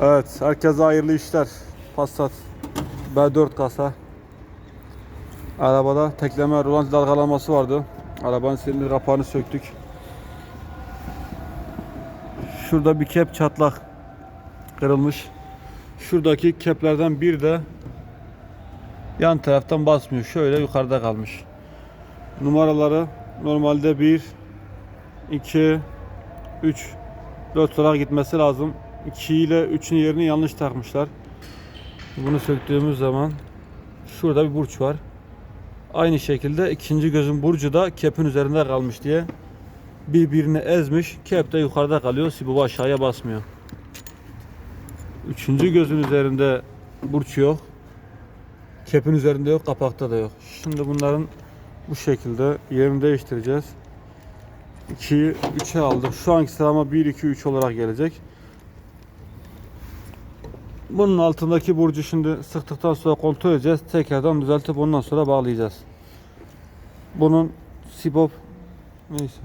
Evet, herkese hayırlı işler. Passat B4 kasa. Arabada tekleme rulant dalgalaması vardı. Arabanın silindir kapağını söktük. Şurada bir kep çatlak kırılmış. Şuradaki keplerden bir de yan taraftan basmıyor. Şöyle yukarıda kalmış. Numaraları normalde 1 2 3 4 olarak gitmesi lazım. 2 ile 3'ün yerini yanlış takmışlar. Bunu söktüğümüz zaman şurada bir burç var. Aynı şekilde ikinci gözün burcu da kepin üzerinde kalmış diye birbirini ezmiş. Kep de yukarıda kalıyor. Sibu aşağıya basmıyor. Üçüncü gözün üzerinde burç yok. Kepin üzerinde yok, kapakta da yok. Şimdi bunların bu şekilde yerini değiştireceğiz. 2'yi 3'e aldık. Şu anki sıralama 1 2 3 olarak gelecek. Bunun altındaki burcu şimdi sıktıktan sonra kontrol edeceğiz. Tekrardan düzeltip ondan sonra bağlayacağız. Bunun sibop neyse.